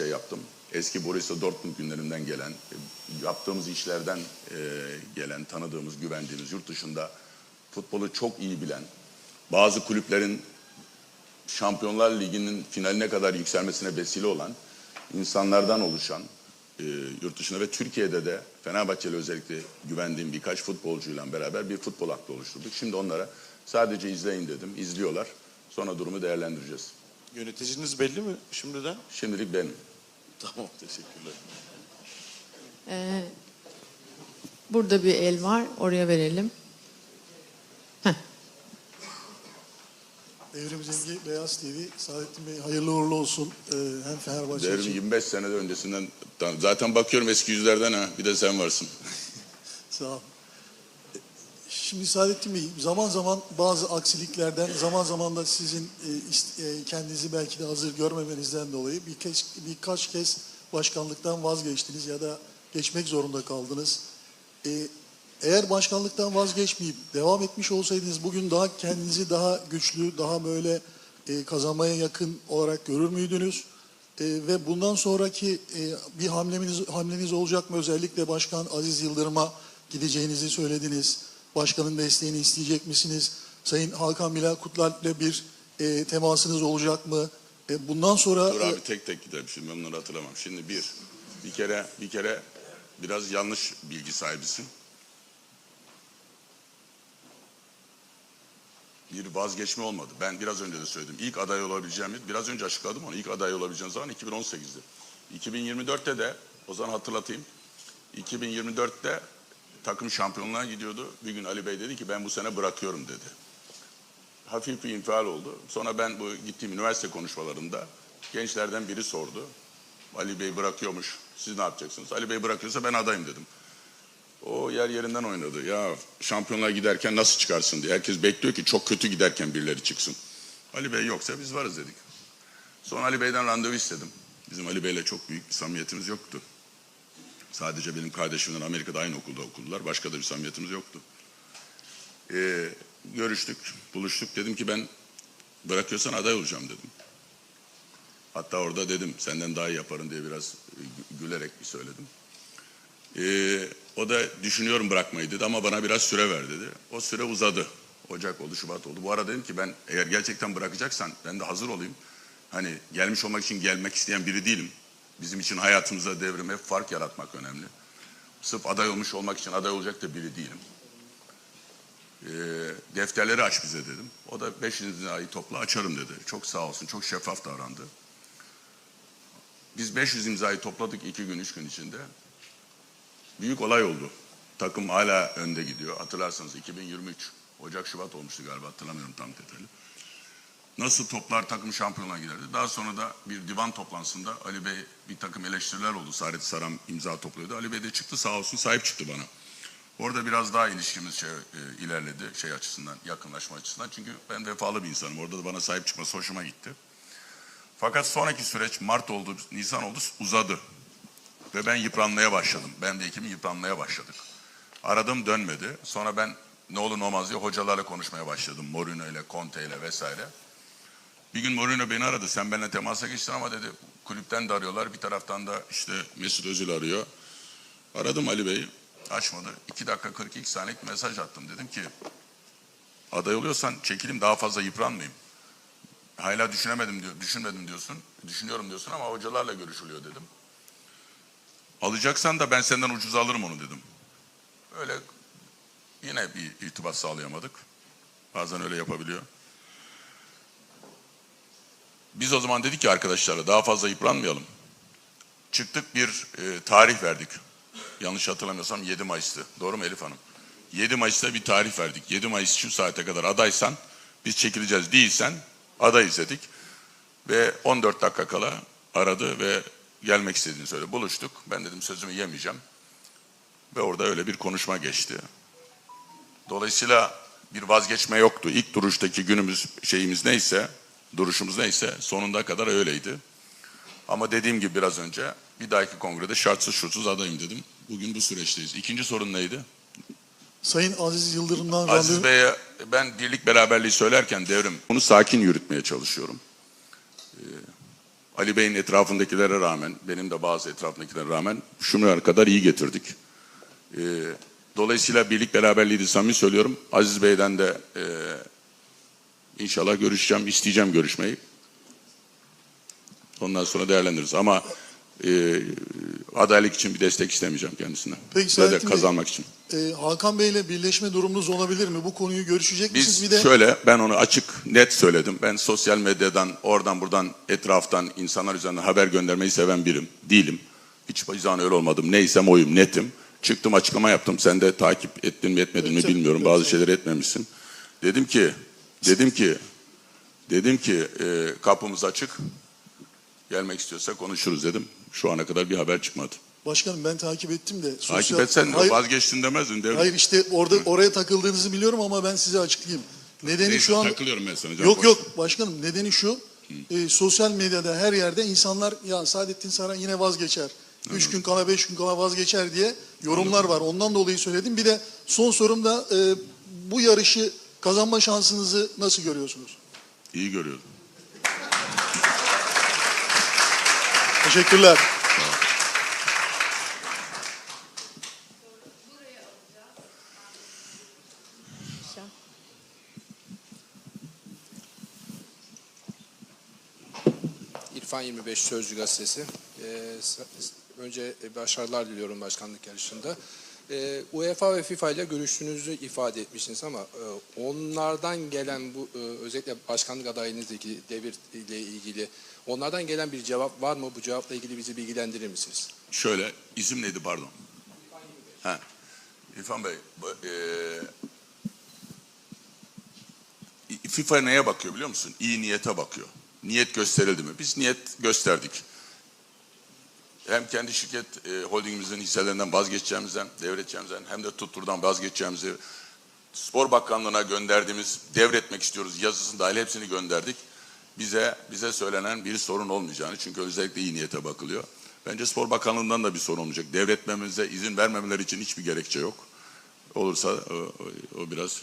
şey yaptım. Eski Borussia Dortmund günlerinden gelen, e, yaptığımız işlerden e, gelen, tanıdığımız, güvendiğimiz, yurt dışında futbolu çok iyi bilen, bazı kulüplerin Şampiyonlar Ligi'nin finaline kadar yükselmesine vesile olan insanlardan oluşan e, yurt dışında ve Türkiye'de de Fenerbahçeli özellikle güvendiğim birkaç futbolcuyla beraber bir futbol aklı oluşturduk. Şimdi onlara sadece izleyin dedim. İzliyorlar. Sonra durumu değerlendireceğiz. Yöneticiniz belli mi şimdiden? Şimdilik benim. Tamam teşekkürler. Burada bir el var. Oraya verelim. Heh. Devrim Zengi Beyaz TV, Saadettin Bey hayırlı uğurlu olsun. Ee, hem Fenerbahçe Devrim için. 25 senede öncesinden zaten bakıyorum eski yüzlerden ha. Bir de sen varsın. Sağ ol. Şimdi Saadettin Bey, zaman zaman bazı aksiliklerden, zaman zaman da sizin e, e, kendinizi belki de hazır görmemenizden dolayı birkaç, birkaç kez başkanlıktan vazgeçtiniz ya da geçmek zorunda kaldınız. Ee, eğer başkanlıktan vazgeçmeyip devam etmiş olsaydınız bugün daha kendinizi daha güçlü, daha böyle e, kazanmaya yakın olarak görür müydünüz? E, ve bundan sonraki e, bir hamleniz, hamleniz olacak mı? Özellikle Başkan Aziz Yıldırım'a gideceğinizi söylediniz. Başkanın desteğini isteyecek misiniz? Sayın Hakan Bilal Kutlalp'le bir e, temasınız olacak mı? E, bundan sonra... Dur abi tek tek gidelim şimdi ben bunları hatırlamam. Şimdi bir, bir kere bir kere biraz yanlış bilgi sahibisin. Bir vazgeçme olmadı. Ben biraz önce de söyledim. İlk aday olabileceğimi, biraz önce açıkladım onu. İlk aday olabileceğim zaman 2018'di. 2024'te de, o zaman hatırlatayım. 2024'te takım şampiyonluğa gidiyordu. Bir gün Ali Bey dedi ki ben bu sene bırakıyorum dedi hafif bir infial oldu. Sonra ben bu gittiğim üniversite konuşmalarında gençlerden biri sordu. Ali Bey bırakıyormuş. Siz ne yapacaksınız? Ali Bey bırakıyorsa ben adayım dedim. O yer yerinden oynadı. Ya şampiyonlar giderken nasıl çıkarsın diye. Herkes bekliyor ki çok kötü giderken birileri çıksın. Ali Bey yoksa biz varız dedik. Sonra Ali Bey'den randevu istedim. Bizim Ali Bey'le çok büyük bir samimiyetimiz yoktu. Sadece benim kardeşimle Amerika'da aynı okulda okudular. Başka da bir samimiyetimiz yoktu. Ee, görüştük, buluştuk. Dedim ki ben bırakıyorsan aday olacağım dedim. Hatta orada dedim senden daha iyi yaparım diye biraz e, gü- gülerek bir söyledim. Ee, o da düşünüyorum bırakmayı dedi ama bana biraz süre ver dedi. O süre uzadı. Ocak oldu, Şubat oldu. Bu ara dedim ki ben eğer gerçekten bırakacaksan ben de hazır olayım. Hani gelmiş olmak için gelmek isteyen biri değilim. Bizim için hayatımıza devrime fark yaratmak önemli. Sırf aday olmuş olmak için aday olacak da biri değilim. Ee, defterleri aç bize dedim. O da 500 lirayı topla açarım dedi. Çok sağ olsun, çok şeffaf davrandı. Biz 500 imzayı topladık iki gün, üç gün içinde. Büyük olay oldu. Takım hala önde gidiyor. Hatırlarsanız 2023, Ocak, Şubat olmuştu galiba hatırlamıyorum tam detaylı. Nasıl toplar takım şampiyonluğa giderdi. Daha sonra da bir divan toplantısında Ali Bey bir takım eleştiriler oldu. Saadet Saram imza topluyordu. Ali Bey de çıktı sağ olsun sahip çıktı bana. Orada biraz daha ilişkimiz şey, e, ilerledi şey açısından, yakınlaşma açısından. Çünkü ben vefalı bir insanım. Orada da bana sahip çıkması hoşuma gitti. Fakat sonraki süreç Mart oldu, Nisan oldu, uzadı. Ve ben yıpranmaya başladım. Ben de ekibim yıpranmaya başladık. Aradım dönmedi. Sonra ben ne olur ne olmaz diye hocalarla konuşmaya başladım. Mourinho ile, Conte ile vesaire. Bir gün Mourinho beni aradı. Sen benimle temasa geçtin ama dedi kulüpten de arıyorlar. Bir taraftan da işte Mesut Özil arıyor. Aradım Ali Bey'i. Açmadı. 2 dakika 42 saniyelik mesaj attım. Dedim ki aday oluyorsan çekilim daha fazla yıpranmayayım. Hala düşünemedim diyor, düşünmedim diyorsun. Düşünüyorum diyorsun ama hocalarla görüşülüyor dedim. Alacaksan da ben senden ucuz alırım onu dedim. Öyle yine bir irtibat sağlayamadık. Bazen öyle yapabiliyor. Biz o zaman dedik ki arkadaşlara daha fazla yıpranmayalım. Çıktık bir e, tarih verdik. Yanlış hatırlamıyorsam 7 Mayıs'tı. Doğru mu Elif Hanım? 7 Mayıs'ta bir tarih verdik. 7 Mayıs şu saate kadar adaysan biz çekileceğiz değilsen adayız dedik. Ve 14 dakika kala aradı ve gelmek istediğini söyledi. Buluştuk. Ben dedim sözümü yemeyeceğim. Ve orada öyle bir konuşma geçti. Dolayısıyla bir vazgeçme yoktu. İlk duruştaki günümüz şeyimiz neyse, duruşumuz neyse sonunda kadar öyleydi. Ama dediğim gibi biraz önce bir dahaki kongrede şartsız şurtsuz adayım dedim. Bugün bu süreçteyiz. İkinci sorun neydi? Sayın Aziz Yıldırım'dan Aziz randevu- Bey'e ben birlik beraberliği söylerken devrim bunu sakin yürütmeye çalışıyorum. Ee, Ali Bey'in etrafındakilere rağmen, benim de bazı etrafındakilere rağmen şunu kadar iyi getirdik. Ee, dolayısıyla birlik beraberliği de samimi söylüyorum. Aziz Bey'den de e, inşallah görüşeceğim, isteyeceğim görüşmeyi. Ondan sonra değerlendiririz. Ama e, adaylık için bir destek istemeyeceğim kendisinden. Peki, Selahattin Bey, kazanmak için. E, Hakan Bey'le birleşme durumunuz olabilir mi? Bu konuyu görüşecek Biz misiniz? Bir de şöyle ben onu açık net söyledim. Ben sosyal medyadan oradan buradan etraftan insanlar üzerinden haber göndermeyi seven birim. Değilim. Hiç zaman öyle olmadım. Neysem oyum netim. Çıktım açıklama yaptım. Sen de takip ettin mi etmedin mi Evet, bilmiyorum. evet, Bazı evet. şeyleri etmemişsin. Dedim ki dedim ki dedim ki e, kapımız açık. Gelmek istiyorsa konuşuruz dedim. Şu ana kadar bir haber çıkmadı. başkanım ben takip ettim de. Takip sosyal- etsen de Hayır, vazgeçtin demezdin. devlet. hayır işte orada oraya takıldığınızı biliyorum ama ben size açıklayayım. Nedeni Neyse, şu an takılıyorum ben sana. canım, Yok yok başkanım nedeni şu. e, sosyal medyada her yerde insanlar ya Saadettin Saran yine vazgeçer. Üç gün kala beş gün kala vazgeçer diye yorumlar var. Ondan dolayı söyledim. Bir de son sorum da e, bu yarışı kazanma şansınızı nasıl görüyorsunuz? İyi görüyorum. Teşekkürler. İrfan 25 Sözcü Gazetesi. Ee, önce başarılar diliyorum başkanlık yarışında. Ee, UEFA ve FIFA ile görüştüğünüzü ifade etmişsiniz ama e, onlardan gelen bu e, özellikle başkanlık adayınızla ilgili devir ile ilgili onlardan gelen bir cevap var mı? Bu cevapla ilgili bizi bilgilendirir misiniz? Şöyle, isim neydi pardon? Ha. İrfan Bey, eee, FIFA neye bakıyor biliyor musun? İyi niyete bakıyor. Niyet gösterildi mi? Biz niyet gösterdik. Hem kendi şirket e, holdingimizin hisselerinden vazgeçeceğimizden, devredeceğimizden hem de tutturdan vazgeçeceğimizi Spor Bakanlığı'na gönderdiğimiz devretmek istiyoruz yazısını dahil hepsini gönderdik. Bize bize söylenen bir sorun olmayacağını çünkü özellikle iyi niyete bakılıyor. Bence Spor Bakanlığı'ndan da bir sorun olmayacak. Devretmemize izin vermemeleri için hiçbir gerekçe yok. Olursa o, o- o biraz